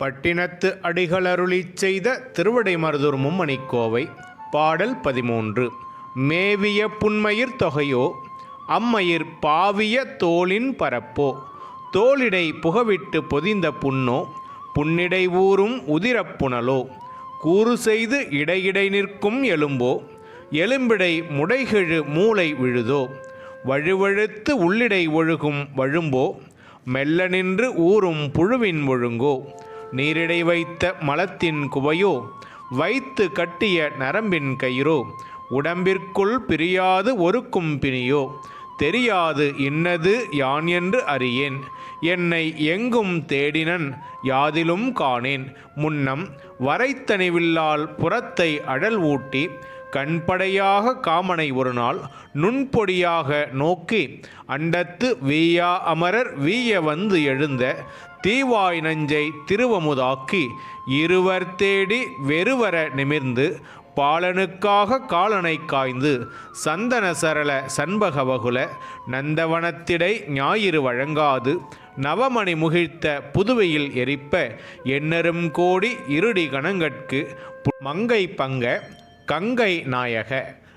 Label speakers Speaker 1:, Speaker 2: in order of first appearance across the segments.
Speaker 1: பட்டினத்து அடிகளருளிச் செய்த திருவிடைமருதூர் மும்மணிக்கோவை பாடல் பதிமூன்று. மேவிய புன்மயிர் தொகையோ அம்மயிர் பாவிய தோளின் பரப்போ. தோளிடை புகவிட்டு பொதிந்த புண்ணோ புன்னிடை ஊறும் உதிரப் புனலோ. கூறு செய்து இடையிடை நிற்கும் எலும்போ எலும்பிடை முடைகெழு மூளை விழுதோ. வழுவழுத்து உள்ளிடை ஒழுகும் வழும்போ மெல்ல நின்று ஊறும் புழுவின் ஒழுங்கோ. நீரிடை வைத்த மலத்தின் குவையோ வைத்து கட்டிய நரம்பின் கயிறோ உடம்பிற்குள் பிரியாது ஒருக்கும் பிணியோ தெரியாது இன்னது யான் என்று அறியேன். என்னை எங்கும் தேடினன் யாதிலும் காணேன். முன்னம் வரைத்தனிவில்லால் புறத்தை அழல் ஊட்டி கண்படையாக காமனை ஒரு நாள் நுண்பொடியாக நோக்கி அண்டத்து வீயா அமரர் வீய வந்து எழுந்த தீவாய் நஞ்சை திருவமுதாக்கி இருவர் தேடி வெறுவர நிமிர்ந்து பாலனுக்காக காலனை காய்ந்து சந்தன சரள சண்பகவகுல நந்தவனத்திடை ஞாயிறு வழங்காது நவமணி முகிழ்த்த புதுவையில் எரிப்ப எண்ணரும் கோடி இருடி கணங்கட்கு மங்கை பங்க கங்கை நாயக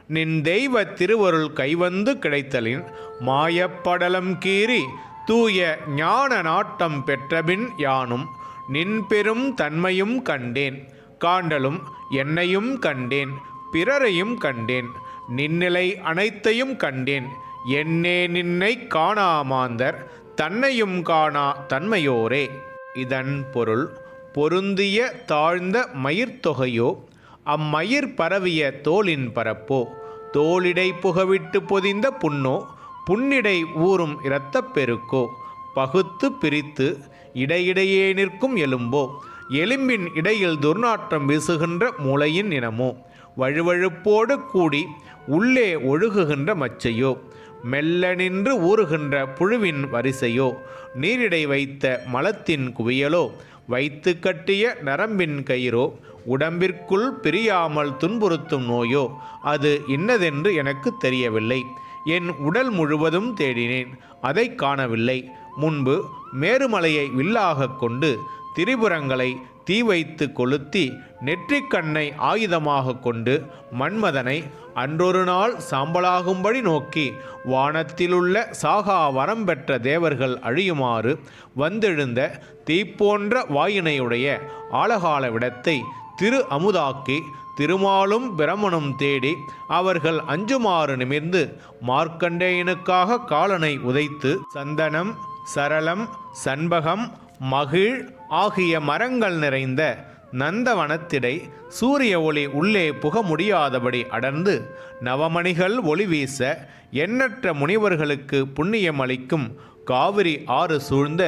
Speaker 1: நின் தெய்வ திருவருள் கைவந்து கிடைத்தலின் மாயப்படலம் கீறி தூய ஞான நாட்டம் பெற்றபின் யானும் நின் பெரும் தன்மையும் கண்டேன். காண்டலும் என்னையும் கண்டேன் பிறரையும் கண்டேன் நின்னிலை அனைத்தையும் கண்டேன். என்னே நின்னை காணாமாந்தர் தன்னையும் காணா தன்மையோரே. இதன் பொருள் பொருந்திய தாழ்ந்த மயிர்த்தொகையோ அம்மயிர் பரவிய தோளின் பரப்போ? தோளிடை புகவிட்டு பொதிந்த புண்ணோ? புன்னிடை ஊறும் இரத்தப் பெருக்கோ? பகுத்து பிரித்து இடையிடையே நிற்கும் எலும்போ? எலும்பின் இடையில் துர்நாற்றம் வீசுகின்ற மூளையின் இனமோ? வழுவழுப்போடு கூடி உள்ளே ஒழுகுகின்ற மச்சையோ? மெல்ல நின்று ஊறுகின்ற புழுவின் வரிசையோ? நீரிடை வைத்த மலத்தின் குவியலோ? வைத்து கட்டிய நரம்பின் கயிறோ உடம்பிற்குள் பிரியாமல் துன்புறுத்தும் நோயோ? அது இன்னதென்று எனக்கு தெரியவில்லை. என் உடல் முழுவதும் தேடினேன். அதை காணவில்லை. முன்பு மேருமலையை வில்லாகக் கொண்டு திரிபுரங்களை தீ வைத்து கொளுத்தி நெற்றிக்கண்ணை ஆயுதமாக கொண்டு மன்மதனை அன்றொரு நாள் சாம்பலாகும்படி நோக்கி வானத்திலுள்ள சாகா வரம் பெற்ற தேவர்கள் அழியுமாறு வந்தெழுந்த தீப்போன்ற வாயினையுடைய ஆழகால விடத்தை திரு அமுதாக்கி திருமாலும் பிரமனும் தேடி அவர்கள் அஞ்சுமாறு நிமிர்ந்து மார்க்கண்டேயனுக்காக காலனை உதைத்து சந்தனம் சரளம் சண்பகம் மகிழ் ஆகிய மரங்கள் நிறைந்த நந்தவனத்திடை சூரிய ஒளி உள்ளே புக முடியாதபடி அடர்ந்து நவமணிகள் ஒளி வீச எண்ணற்ற முனிவர்களுக்கு புண்ணியம் அளிக்கும் காவிரி ஆறு சூழ்ந்த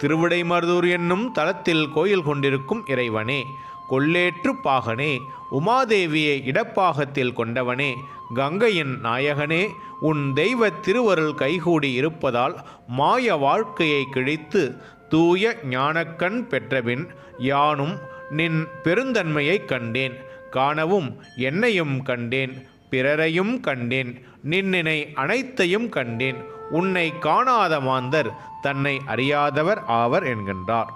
Speaker 1: திருவிடைமருதூர் என்னும் தலத்தில் கோயில் கொண்டிருக்கும் இறைவனே கொள்ளேற்று பாகனே உமாதேவியை இடப்பாகத்தில் கொண்டவனே கங்கையின் நாயகனே உன் தெய்வ திருவருள் கைகூடி இருப்பதால் மாய வாழ்க்கையை கிழித்து தூய ஞானக்கண் பெற்றபின் யானும் நின் பெருந்தன்மையைக் கண்டேன். காணவும் என்னையும் கண்டேன் பிறரையும் கண்டேன் நின்னினை அனைத்தையும் கண்டேன். உன்னை காணாத மாந்தர் தன்னை அறியாதவர் ஆவர் என்கின்றார்.